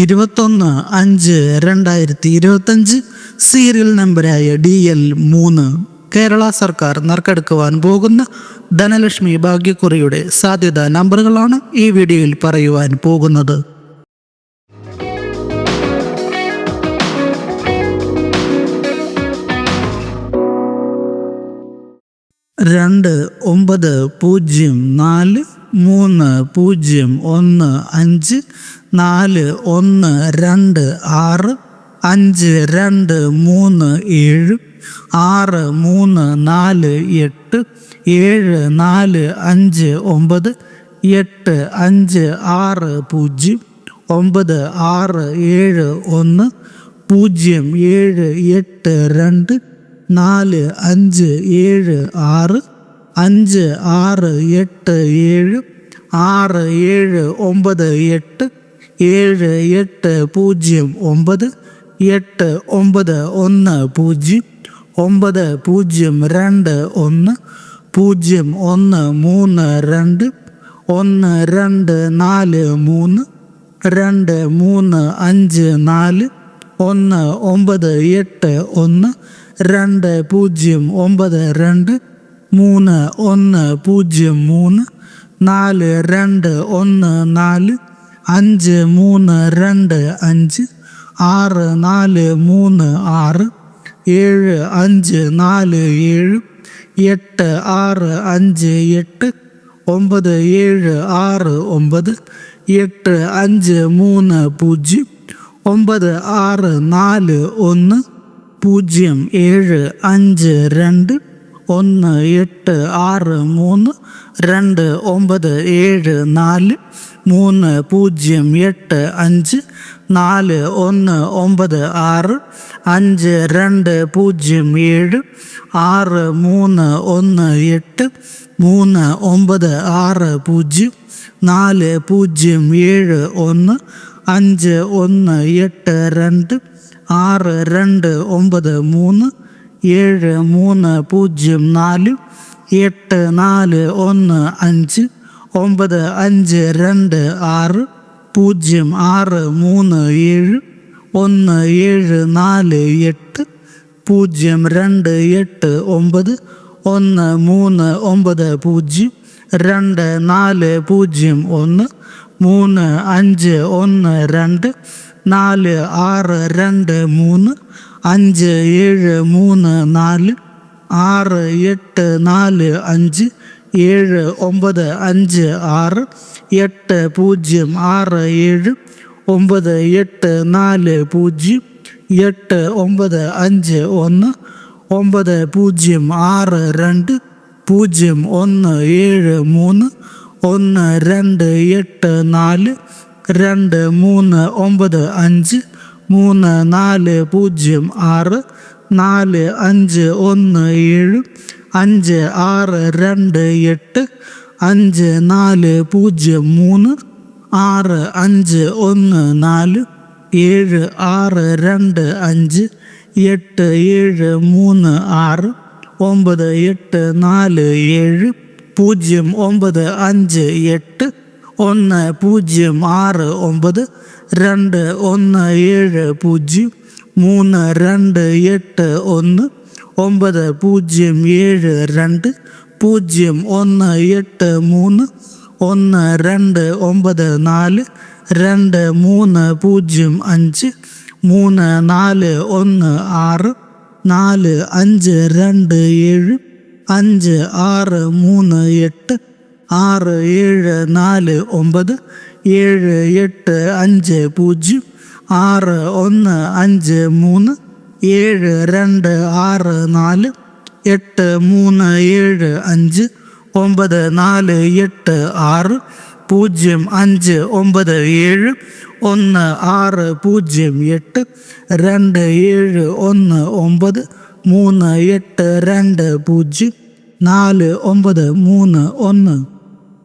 ഇരുപത്തൊന്ന് അഞ്ച് രണ്ടായിരത്തി ഇരുപത്തഞ്ച് സീരിയൽ നമ്പരായ ഡി എൽ മൂന്ന് കേരള സർക്കാർ നറുക്കെടുക്കുവാൻ പോകുന്ന ധനലക്ഷ്മി ഭാഗ്യക്കുറിയുടെ സാധ്യത നമ്പറുകളാണ് ഈ വീഡിയോയിൽ പറയുവാൻ പോകുന്നത്. രണ്ട് ഒമ്പത് പൂജ്യം നാല് മൂന്ന് പൂജ്യം ഒന്ന് അഞ്ച് നാല് ഒന്ന് രണ്ട് ആറ് അഞ്ച് രണ്ട് മൂന്ന് ഏഴ് ആറ് മൂന്ന് നാല് എട്ട് ഏഴ് നാല് അഞ്ച് ഒമ്പത് എട്ട് അഞ്ച് ആറ് പൂജ്യം ഒമ്പത് ആറ് ഏഴ് ഒന്ന് പൂജ്യം ഏഴ് എട്ട് രണ്ട് നാല് അഞ്ച് ഏഴ് ആറ് അഞ്ച് ആറ് എട്ട് ഏഴ് ആറ് ഏഴ് ഒമ്പത് എട്ട് ഏഴ് എട്ട് പൂജ്യം ഒമ്പത് എട്ട് ഒമ്പത് ഒന്ന് പൂജ്യം ഒമ്പത് പൂജ്യം രണ്ട് ഒന്ന് പൂജ്യം ഒന്ന് മൂന്ന് രണ്ട് ഒന്ന് രണ്ട് നാല് മൂന്ന് രണ്ട് മൂന്ന് അഞ്ച് നാല് ഒന്ന് ഒമ്പത് എട്ട് ഒന്ന് രണ്ട് പൂജ്യം ഒമ്പത് രണ്ട് മൂന്ന് ഒന്ന് പൂജ്യം മൂന്ന് നാല് രണ്ട് ഒന്ന് നാല് അഞ്ച് മൂന്ന് രണ്ട് അഞ്ച് ആറ് നാല് മൂന്ന് ആറ് ഏഴ് അഞ്ച് നാല് ഏഴ് എട്ട് ആറ് അഞ്ച് എട്ട് ഒമ്പത് ഏഴ് ആറ് ഒമ്പത് എട്ട് അഞ്ച് മൂന്ന് പൂജ്യം ഒമ്പത് ആറ് നാല് ഒന്ന് പൂജ്യം ഏഴ് അഞ്ച് രണ്ട് ഒന്ന് എട്ട് ആറ് മൂന്ന് രണ്ട് ഒമ്പത് ഏഴ് നാല് മൂന്ന് പൂജ്യം എട്ട് അഞ്ച് നാല് ഒന്ന് ഒമ്പത് ആറ് അഞ്ച് രണ്ട് പൂജ്യം ഏഴ് ആറ് മൂന്ന് ഒന്ന് എട്ട് മൂന്ന് ഒമ്പത് ആറ് പൂജ്യം നാല് പൂജ്യം ഏഴ് ഒന്ന് അഞ്ച് ഒന്ന് എട്ട് രണ്ട് ആറ് രണ്ട് ഒമ്പത് മൂന്ന് ഏഴ് മൂന്ന് പൂജ്യം നാല് എട്ട് നാല് ഒന്ന് അഞ്ച് ഒമ്പത് അഞ്ച് രണ്ട് ആറ് പൂജ്യം ആറ് മൂന്ന് ഏഴ് ഒന്ന് ഏഴ് നാല് എട്ട് പൂജ്യം രണ്ട് എട്ട് ഒമ്പത് ഒന്ന് മൂന്ന് ഒമ്പത് പൂജ്യം രണ്ട് നാല് പൂജ്യം ഒന്ന് മൂന്ന് അഞ്ച് ഒന്ന് രണ്ട് നാല് ആറ് രണ്ട് മൂന്ന് അഞ്ച് ഏഴ് മൂന്ന് നാല് ആറ് എട്ട് നാല് അഞ്ച് ഏഴ് ഒമ്പത് അഞ്ച് ആറ് എട്ട് പൂജ്യം ആറ് ഏഴ് ഒമ്പത് എട്ട് നാല് പൂജ്യം എട്ട് ഒമ്പത് അഞ്ച് ഒന്ന് ഒമ്പത് പൂജ്യം ആറ് രണ്ട് പൂജ്യം ഒന്ന് ഏഴ് മൂന്ന് ഒന്ന് രണ്ട് എട്ട് നാല് രണ്ട് മൂന്ന് ഒമ്പത് അഞ്ച് മൂന്ന് നാല് പൂജ്യം ആറ് നാല് അഞ്ച് ഒന്ന് ഏഴ് അഞ്ച് ആറ് രണ്ട് എട്ട് അഞ്ച് നാല് പൂജ്യം മൂന്ന് ആറ് അഞ്ച് ഒന്ന് നാല് ഏഴ് ആറ് രണ്ട് അഞ്ച് എട്ട് ഏഴ് മൂന്ന് ആറ് ഒമ്പത് എട്ട് നാല് ഏഴ് പൂജ്യം ഒമ്പത് അഞ്ച് എട്ട് ഒന്ന് പൂജ്യം ആറ് ഒമ്പത് രണ്ട് ഒന്ന് ഏഴ് പൂജ്യം മൂന്ന് രണ്ട് എട്ട് ഒന്ന് ഒമ്പത് പൂജ്യം ഏഴ് രണ്ട് പൂജ്യം ഒന്ന് എട്ട് മൂന്ന് ഒന്ന് രണ്ട് ഒമ്പത് നാല് രണ്ട് മൂന്ന് പൂജ്യം അഞ്ച് മൂന്ന് നാല് ഒന്ന് ആറ് നാല് അഞ്ച് രണ്ട് ഏഴ് അഞ്ച് ആറ് മൂന്ന് എട്ട് ആറ് ഏഴ് നാല് ഒമ്പത് ഏഴ് എട്ട് അഞ്ച് പൂജ്യം ആറ് ഒന്ന് അഞ്ച് മൂന്ന് ഏഴ് രണ്ട് ആറ് നാല് എട്ട് മൂന്ന് ഏഴ് അഞ്ച് ഒമ്പത് നാല് എട്ട് ആറ് പൂജ്യം അഞ്ച് ഒമ്പത് ഏഴ് ഒന്ന് ആറ് പൂജ്യം എട്ട് രണ്ട് ഏഴ് ഒന്ന് ഒമ്പത് മൂന്ന് എട്ട് രണ്ട് പൂജ്യം നാല് ഒമ്പത് മൂന്ന് ഒന്ന്.